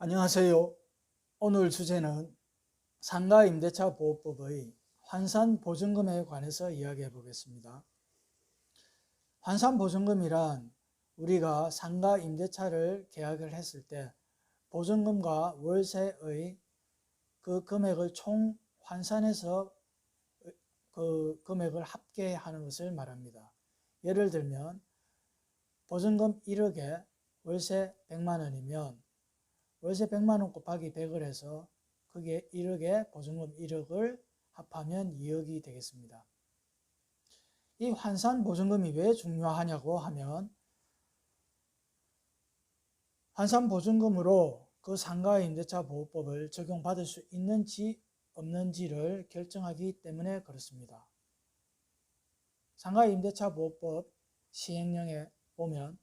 안녕하세요. 오늘 주제는 상가 임대차 보호법의 환산 보증금에 관해서 이야기해 보겠습니다. 환산 보증금이란 우리가 상가 임대차를 계약을 했을 때 보증금과 월세의 그 금액을 총 환산해서 그 금액을 합계하는 것을 말합니다. 예를 들면 보증금 1억에 월세 100만 원이면 월세 100만 원 곱하기 100을 해서 그게 1억에 보증금 1억을 합하면 2억이 되겠습니다. 이 환산 보증금이 왜 중요하냐고 하면 환산 보증금으로 그 상가 임대차 보호법을 적용받을 수 있는지 없는지를 결정하기 때문에 그렇습니다. 상가 임대차 보호법 시행령에 보면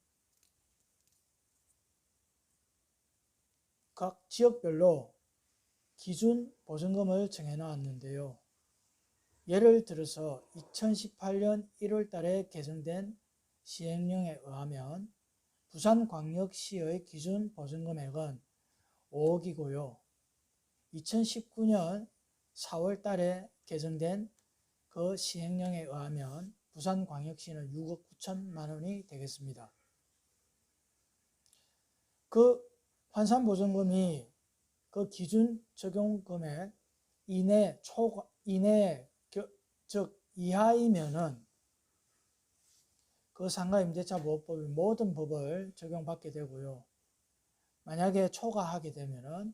각 지역별로 기준 보증금을 정해 놨는데요. 예를 들어서 2018년 1월 달에 개정된 시행령에 의하면 부산광역시의 기준 보증금액은 5억이고요. 2019년 4월 달에 개정된 그 시행령에 의하면 부산광역시는 6억 9천만 원이 되겠습니다. 그 환산보증금이 그 기준 적용 금액 이내 초 이내 즉 이하이면은 그 상가 임대차 보호법의 모든 법을 적용받게 되고요. 만약에 초과하게 되면은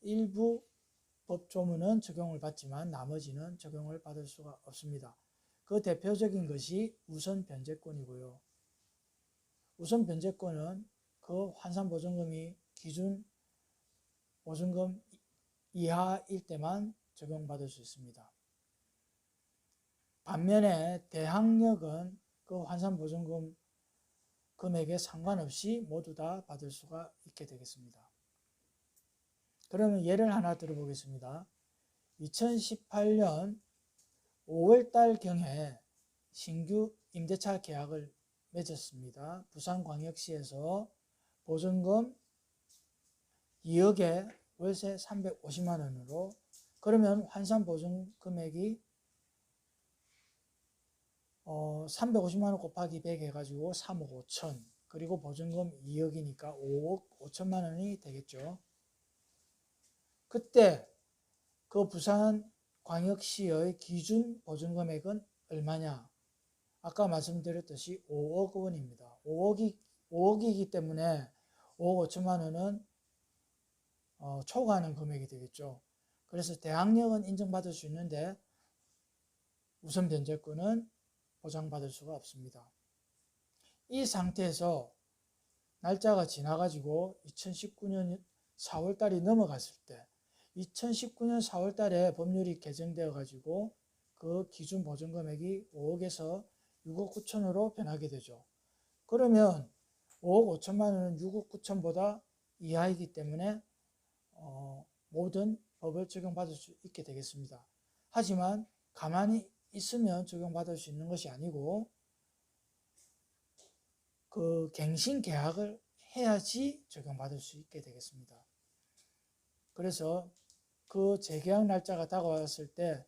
일부 법조문은 적용을 받지만 나머지는 적용을 받을 수가 없습니다. 그 대표적인 것이 우선 변제권이고요. 우선 변제권은 그 환산 보증금이 기준 보증금 이하일 때만 적용받을 수 있습니다. 반면에 대항력은 그 환산 보증금 금액에 상관없이 모두 다 받을 수가 있게 되겠습니다. 그러면 예를 하나 들어보겠습니다. 2018년 5월 달경에 신규 임대차 계약을 맺었습니다. 부산광역시에서 보증금 2억에 월세 350만 원으로 그러면 환산 보증 금액이 어, 350만 원 곱하기 100 해가지고 3억 5천 그리고 보증금 2억이니까 5억 5천만 원이 되겠죠. 그때 그 부산 광역시의 기준 보증 금액은 얼마냐? 아까 말씀드렸듯이 5억 원입니다. 5억이 5억이기 때문에 5억 5천만 원은 어, 초과하는 금액이 되겠죠. 그래서 대항력은 인정받을 수 있는데 우선 변제권은 보장받을 수가 없습니다. 이 상태에서 날짜가 지나가지고 2019년 4월 달이 넘어갔을 때 2019년 4월 달에 법률이 개정되어 가지고 그 기준 보증 금액이 5억에서 6억 9천으로 변하게 되죠. 그러면 5억 5천만 원은 6억 9천보다 이하이기 때문에 어, 모든 법을 적용받을 수 있게 되겠습니다. 하지만 가만히 있으면 적용받을 수 있는 것이 아니고 그 갱신 계약을 해야지 적용받을 수 있게 되겠습니다. 그래서 그 재계약 날짜가 다가왔을 때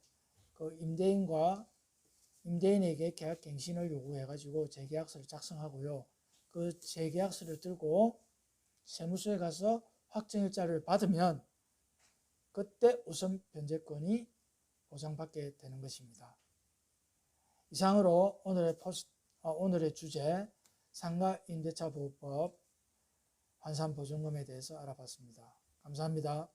그 임대인과 임대인에게 계약 갱신을 요구해 가지고 재계약서를 작성하고요. 그 재계약서를 들고 세무서에 가서 확정일자를 받으면 그때 우선 변제권이 보장받게 되는 것입니다. 이상으로 오늘의 포스, 어, 오늘의 주제 상가 임대차 보호법 환산 보증금에 대해서 알아봤습니다. 감사합니다.